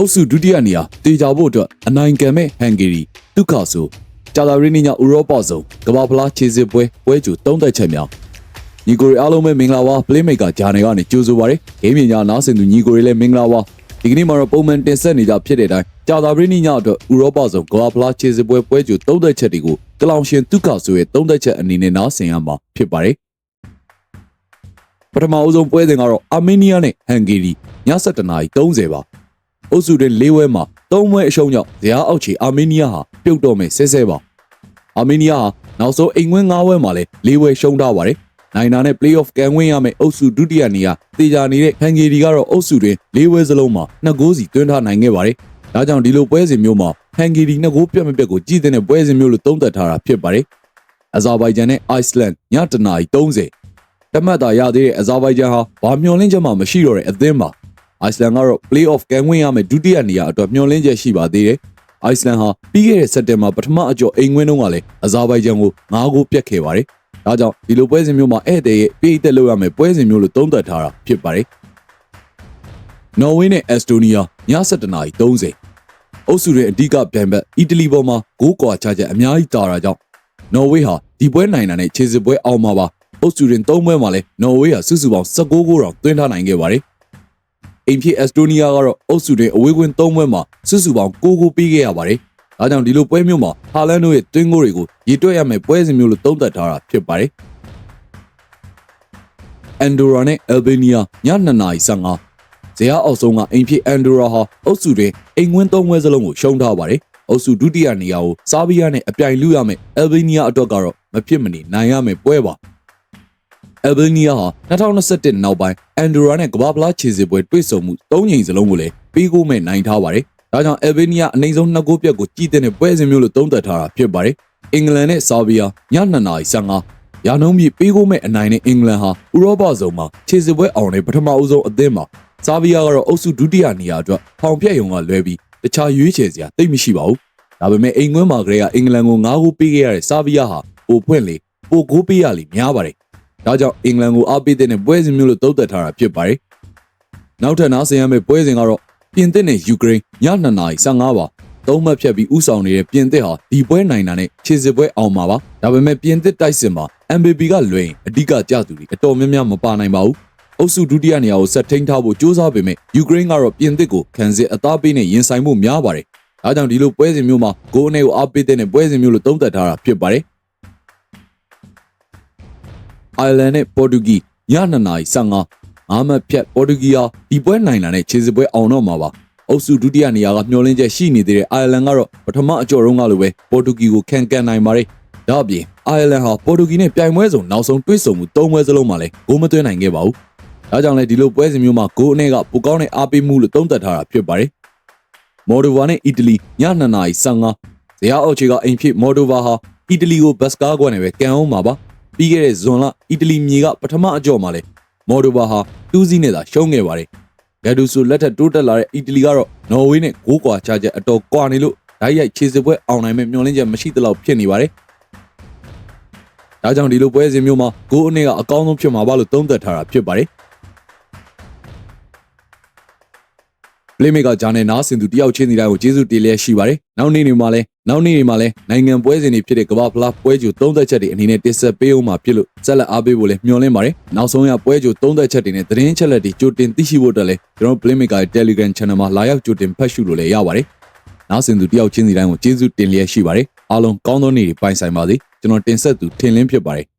အုပ်စုဒုတိယနေရာတေချာဖို့အတွက်အနိုင်ခံမဲ့ဟန်ဂေရီဒုက္ခဆိုဂျာတာရီနီညာဥရောပဇုံကမ္ဘာဖလားခြေစစ်ပွဲပွဲကျူသုံးသက်ချက်များညီကိုရီအားလုံးပဲမင်္ဂလာပါ playmaker ဂျာနယ်ကနေကြိုဆိုပါရစေဂိမ်းပညာနားဆင်သူညီကိုရီလည်းမင်္ဂလာပါဒီကနေ့မှာတော့ပုံမှန်တင်ဆက်နေကြဖြစ်တဲ့အတိုင်းဂျာတာရီနီညာအတွက်ဥရောပဇုံကမ္ဘာဖလားခြေစစ်ပွဲပွဲကျူသုံးသက်ချက်တွေကိုကလောင်ရှင်ဒုက္ခဆိုရဲ့သုံးသက်ချက်အနေနဲ့နားဆင်ရမှာဖြစ်ပါတယ်ပထမအဦးဆုံးပွဲစဉ်ကတော့အာမေးနီးယားနဲ့ဟန်ဂေရီည7:30နာရီ30ပါ အုပ်စုတွင်၄ဝဲမှာ၃ဝဲအရှုံးကြောင့်ဇယားအောက်ခြေအာမေးနီးယားဟာပြုတ်တော့မယ်ဆဲဆဲပါအာမေးနီးယားဟာနောက်ဆုံးအိမ်ဝင်း၅ဝဲမှာလည်း၄ဝဲရှုံးထားပါတယ်နိုင်နာနဲ့ playoff ကန်ဝင်းရမယ့်အုပ်စုဒုတိယနေရာတေချာနေတဲ့ဟန်ဂေရီကတော့အုပ်စုတွင်၄ဝဲစလုံးမှာနှစ်ဂိုးစီတွင်းထားနိုင်ခဲ့ပါတယ်ဒါကြောင့်ဒီလိုပွဲစဉ်မျိုးမှာဟန်ဂေရီနှစ်ဂိုးပြတ်မပြတ်ကိုကြည်တဲ့ပွဲစဉ်မျိုးလို့သုံးသပ်ထားတာဖြစ်ပါတယ်အဇာဘိုင်ဂျန်နဲ့အိုက်စလန်ညတနာရီ30တမတ်တာရသေးတဲ့အဇာဘိုင်ဂျန်ဟာဘာမျောလင်းချက်မှမရှိတော့တဲ့အသင်းပါ အိုက်စလန်ကတော့ playoff ကန်ဝင်ရမယ့်ဒုတိယနေရာအတွက်မျောလင်းချက်ရှိပါသေးတယ်အိုက်စလန်ဟာပြီးခဲ့တဲ့စက်တင်ဘာပထမအကျော်အိမ်ဝင်းတုန်းကလည်းအဇာဘိုင်ဂျန်ကို9ဂိုးပြတ်ခဲ့ပါတယ်ဒါကြောင့်ဒီလိုပွဲစဉ်မျိုးမှာဧည့်သည်ရဲ့ပြေးသက်လို့ရမယ့်ပွဲစဉ်မျိုးလို့သုံးသပ်ထားတာဖြစ်ပါတယ်နော်ဝေးနဲ့အက်စတိုးနီးယားည7:30နာရီ30အုပ်စုရဲ့အဓိကပြိုင်ဘက်အီတလီပေါ်မှာဂိုးကွာချချက်အများကြီးတာတာကြောင့်နော်ဝေးဟာဒီပွဲနိုင်တာနဲ့ခြေစစ်ပွဲအောင်မှာပါအုပ်စုတွင်၃ပွဲမှာလဲနော်ဝေးဟာစုစုပေါင်း16ဂိုးတောင်သွင်းထားနိုင်ခဲ့ပါတယ် အိမ်ဖြစ်အက်စတိုးနီးယားကတော့အုပ်စုတွင်အဝေးကွင်း၃ပွဲမှာစုစုပေါင်း9ဂိုးပေးခဲ့ရပါတယ်ဒါကြောင့်ဒီလိုပွဲမျိုးမှာဟာလန်တို့ရဲ့တွင်းဂိုးတွေကိုရေတွက်ရမယ့်ပွဲစဉ်မျိုးလို့သုံးသပ်ထားတာဖြစ်ပါတယ်အန်ဒိုရာနဲ့အယ်ဘေးနီးယားည2နာရီ15ဇယားအောက်ဆုံးကအိမ်ဖြစ်အန်ဒိုရာဟာအုပ်စုတွင်အိမ်ဝင်း၃ပွဲစလုံးကိုရှုံးထားပါတယ်အုပ်စုဒုတိယနေရာကိုဆာဘီးယားနဲ့အပြိုင်လူရမယ့်အယ်ဘေးနီးယားအတွက်ကတော့မဖြစ်မနေနိုင်ရမယ့်ပွဲပါ အယ်ဘေးနီးယားဟာ2021နောက်ပိုင်းအန်ဒိုရာနဲ့ကမ္ဘာဖလားခြေစစ်ပွဲတွေ့ဆုံမှု၃ချိန်စလုံးကိုလည်းပြီးကိုမဲ့နိုင်ထားပါတယ်။ဒါကြောင့်အယ်ဘေးနီးယားအနိုင်ဆုံးနှစ်ဂိုးပြတ်ကိုကြည်တဲ့ပွဲစဉ်မျိုးလို့သုံးသပ်ထားတာဖြစ်ပါတယ်။အင်္ဂလန်နဲ့ဆာဘီးယားည2နာရီ15ရာနှုန်းပြည့်ပြီးကိုမဲ့အနိုင်နဲ့အင်္ဂလန်ဟာဥရောပဇုံမှာခြေစစ်ပွဲအောင်တဲ့ပထမအဦးဆုံးအသင်းမှာဆာဘီးယားကတော့အုပ်စုဒုတိယနေရာအတွက်ဖောင်ပြက်ရုံကလွဲပြီးတခြားရွေးချယ်စရာသိပ်မရှိပါဘူး။ဒါပေမဲ့အိမ်ကွင်းမှာကလေးကအင်္ဂလန်ကို9ဂိုးပေးခဲ့ရတဲ့ဆာဘီးယားဟာပိုဖွင့်လေပိုဂိုးပေးရလေများပါတယ်။ ဒါကြောင့်အင်္ဂလန်ကိုအားပေးတဲ့ပွဲစဉ်မျိုးလို့သုံးသပ်ထားတာဖြစ်ပါတယ်။နောက်ထပ်နားဆင်ရမယ့်ပွဲစဉ်ကတော့ပြင်သစ်နဲ့ယူကရိန်းည2နာရီ15ပါသုံးမှတ်ဖြတ်ပြီးဥဆောင်နေတဲ့ပြင်သစ်ဟာဒီပွဲနိုင်တာနဲ့ခြေစစ်ပွဲအောင်မှာပါဒါပေမဲ့ပြင်သစ်တိုက်စစ်မှာ MBP ကလွင်အဓိကကြသူတွေအတော်များများမပါနိုင်ပါဘူးအုပ်စုဒုတိယနေရာကိုဆက်ထိန်ထားဖို့ကြိုးစားပေမဲ့ယူကရိန်းကတော့ပြင်သစ်ကိုခံစစ်အသားပေးနဲ့ရင်ဆိုင်မှုများပါတယ်ဒါကြောင့်ဒီလိုပွဲစဉ်မျိုးမှာဂိုးအနေကိုအားပေးတဲ့ပွဲစဉ်မျိုးလို့သုံးသပ်ထားတာဖြစ်ပါတယ် အိုင်လန်နဲ့ပေါ်တူဂီည2နာရီ15ငါးမှတ်ဖြတ်ပေါ်တူဂီဟာဒီပွဲနိုင်လာတဲ့ခြေစစ်ပွဲအောင်တော့မှာပါအုပ်စုဒုတိယနေရာကမျှော်လင့်ချက်ရှိနေသေးတဲ့အိုင်ယာလန်ကတော့ပထမအကြော်တုန်းကလိုပဲပေါ်တူဂီကိုခံကန်နိုင်ပါတယ်။ဒါ့အပြင်အိုင်ယာလန်ဟာပေါ်တူဂီနဲ့ပြိုင်ပွဲစုံနောက်ဆုံးတွေ့ဆုံမှု၃ပွဲစလုံးမှာလည်းဂိုးမသွင်းနိုင်ခဲ့ပါဘူး။ဒါကြောင့်လည်းဒီလိုပွဲစဉ်မျိုးမှာဂိုးအနဲ့ကပိုကောင်းတဲ့အားပေးမှုလို့သုံးသပ်ထားတာဖြစ်ပါတယ်။မော်ဒိုဗာနဲ့အီတလီည2နာရီ15ဇယားအောက်ခြေကအိမ်ဖြစ်မော်ဒိုဗာဟာအီတလီကိုဘတ်စကားကွက်နဲ့ပဲကန်အောင်မှာပါ။ ပြီးခဲ့တဲ့ဇွန်လအီတလီမြေကပထမအကြော်မှာလည်းမော်ဒိုဗာဟာတူးစီးနဲ့သာရှုံးခဲ့ပါတယ်။ဂက်ဒူဆိုလက်ထက်တိုးတက်လာတဲ့အီတလီကတော့နော်ဝေးနဲ့ဂိုးကွာချချက်အတော်ကွာနေလို့ဓာတ်ရိုက်ခြေစစ်ပွဲအောင်နိုင်မဲ့မျှော်လင့်ချက်မရှိသလောက်ဖြစ်နေပါတယ်။ဒါကြောင့်ဒီလိုပွဲစဉ်မျိုးမှာဂိုးအနည်းကအကောင်းဆုံးဖြစ်မှာပါလို့သုံးသပ်ထားတာဖြစ်ပါတယ်။ Playmaker ဂျာနယ်နားဆင်သူတယောက်ချင်းစီတိုင်းကိုကျေးဇူးတင်လျက်ရှိပါတယ်။နောက်နေ့တွေမှာလည်းနောက်နေ့တွေမှာလည်းနိုင်ငံပွဲစဉ်တွေဖြစ်တဲ့ကမ္ဘာဖလားပွဲကြိုသုံးသက်ချက်တွေအနေနဲ့တင်ဆက်ပေးအောင်မှာဖြစ်လို့ဆက်လက်အားပေးဖို့လည်းမျှော်လင့်ပါတယ်။နောက်ဆုံးရပွဲကြိုသုံးသက်ချက်တွေနဲ့သတင်းချက်လက်တွေကြိုတင်သိရှိဖို့အတွက်လည်းကျွန်တော် Playmaker ရဲ့ Telegram Channel မှာလာရောက်ကြိုတင်ဖတ်ရှုလို့လည်းရပါတယ်။နောက်ဆင်သူတယောက်ချင်းစီတိုင်းကိုကျေးဇူးတင်လျက်ရှိပါတယ်။အားလုံးကောင်းသောနေ့တွေပိုင်ဆိုင်ပါစေ။ကျွန်တော်တင်ဆက်သူထင်လင်းဖြစ်ပါတယ်။